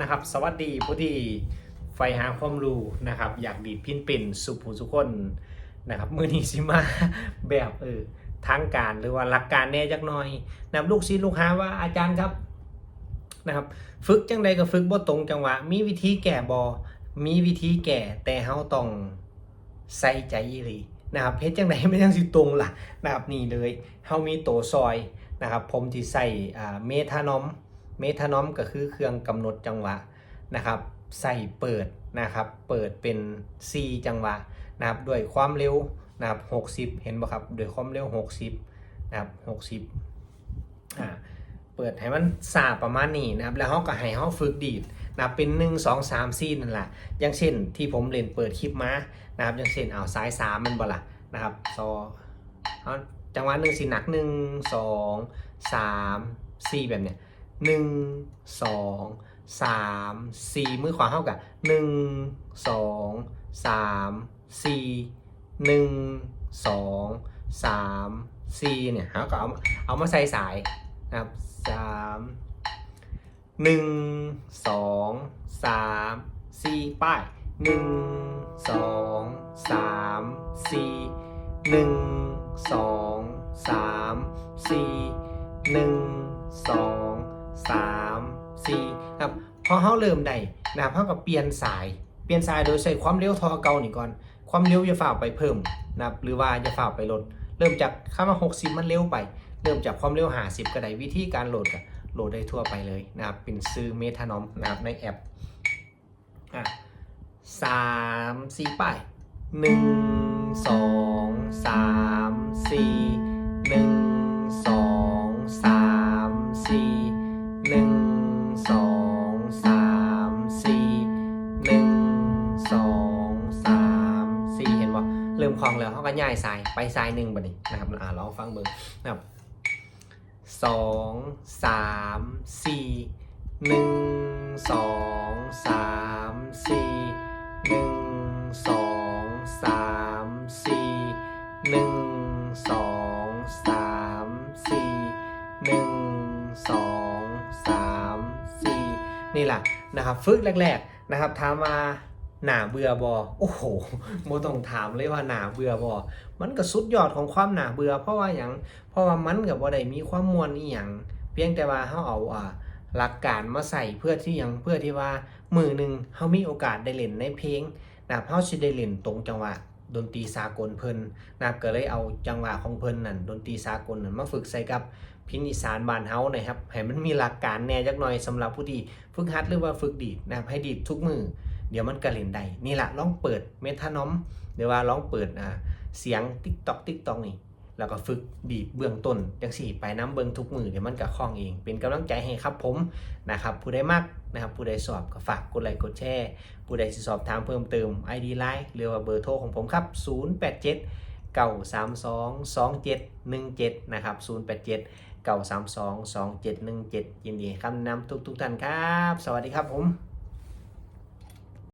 นะครับ สวัสดีผู้ที่ใฝ่หาความรู้นะครับ อยากดีดพินเป็นสุภูสุคนนะครับมือนี้สิมาแบบเออทางการหรือว่าหลักการแน่จักหน่อยนะลูกศิษย์ลูกหาว่าอาจารย์ครับนะครับ ฝึกจังใดก็ฝึกบ่ตรงจังหวะ มีวิธีแก่บอมีวิธีแก่แต่เฮาต้องใส่ใจอีหลีนะครับเพชรจังใดไม่จังสิตรงล่ะนะครับนี่เลยเฮามีโตซอยนะครับผมที่ใส่เมทานอม เมทานอมก็คือเครื่องกำหนดจังหวะนะครับใส่เปิดนะครับเปิดเป็น C จังหวะนะครับด้วยความเร็วนะครับ60 เห็นบ่ครับด้วยความเร็ว 60นะครับ60อ่าเปิดให้มันซาประมาณนี้นะครับแล้วเขาก็ให้เขาฝึกดีดนะครับเป็น 1 2 3 4นั่นแหละอย่างเช่นที่ผมเล่นเปิดคลิปมานะครับอย่างเช่นเอาซ้าย3มันบ่ล่ะนะครับซอเอาจังหวะหนึ่งสิหนัก 1 2 3 4 แบบเนี้ย หนึ่งสองสามสี่มือขวาเท่ากับหนึ่งสองสามสี่หนึ่งสองสามสี่เนี่ยเขาก็เอาเอามาใส่สายนะครับสามหนึ่งสองสามสี่ป้ายหนึ่งสองสามสี่หนึ่งสองสามสี่หนึ่งสอง สามสี่ครับพอเขาเริ่มได้นะครับเขาก็เปลี่ยนสาย เปลี่ยนสายโดยใส่ความเร็วทอเก่านี่ก่อน ความเร็วอย่าฝ่าไปเพิ่มนะครับหรือว่าอย่าฝ่าไปลด เริ่มจากข้ามา 60 มันเร็วไป เริ่มจากความเร็ว 50 ก็ได้วิธีการโหลดก็โหลดได้ทั่วไปเลยนะครับเป็นซื้อเมทานอมนะครับในแอปอะสามสี่ป้ายหนึ่งสองสามสี่ มคลองแล้วเขาก็ย้ายสายไปสายหนึ่งบัดนี้นะครับอ่าลองฟังเบิ่งนะครับสองสามสี่หนึ่งสองสามสี่หนึ่งสองสามสี่หนึ่งสองสามสี่หนึ่งสองสามสี่นี่แหละนะครับ ฝึกแรก ๆ นะครับถามมา หนาเบื่อบอโอ้โหโมต้องถามเลยว่าหนาเบื่อบอมันก็สุดยอดของความหนาเบื่อ เพราะว่าอย่างเพราะว่ามันกับว่าได้มีความมวลอีหยังเพียงแต่ว่าเขาเอาอ่าหลักการมาใส่เพื่อที่ยังเพื่อที่ว่ามือหนึ่งเขามีโอกาสได้เล่นในเพลงนะครับเขาจะได้เล่นตรงจังหวะดนตรีสากลเพิ่นนะครับก็เลยเอาจังหวะของเพิ่นนั่นดนตรีสากลนั่นมาฝึกใส่กับพินอีสานบานเฮานะครับให้มันมีหลักการแน่จักหน่อยสำหรับผู้ที่ฝึกหัดหรือว่าฝึกดีดนะครับให้ดีดทุกมือ เดี๋ยวมันก็เล่นได้นี่แหละลองเปิดเมทานอมหรือว่าลองเปิดอ่าเสียงติ๊กตอกติ๊กตอกนี่แล้วก็ฝึกดีดเบื้องต้นจังสี่ไปน้ำเบื้องทุกมือเดี๋ยวมันก็คล่องเอง เป็นกำลังใจให้ครับผมนะครับผู้ใดมากนะครับผู้ใดสอบก็ฝากกดไลค์กดแชร์ผู้ใดสิสอบถามเพิ่มเติม ID Line หรือว่าเบอร์โทรของผมครับ 087 932 2717 นะครับ 087 932 2717 ยินดีครับนำทุกทุกท่านครับ สวัสดีครับผม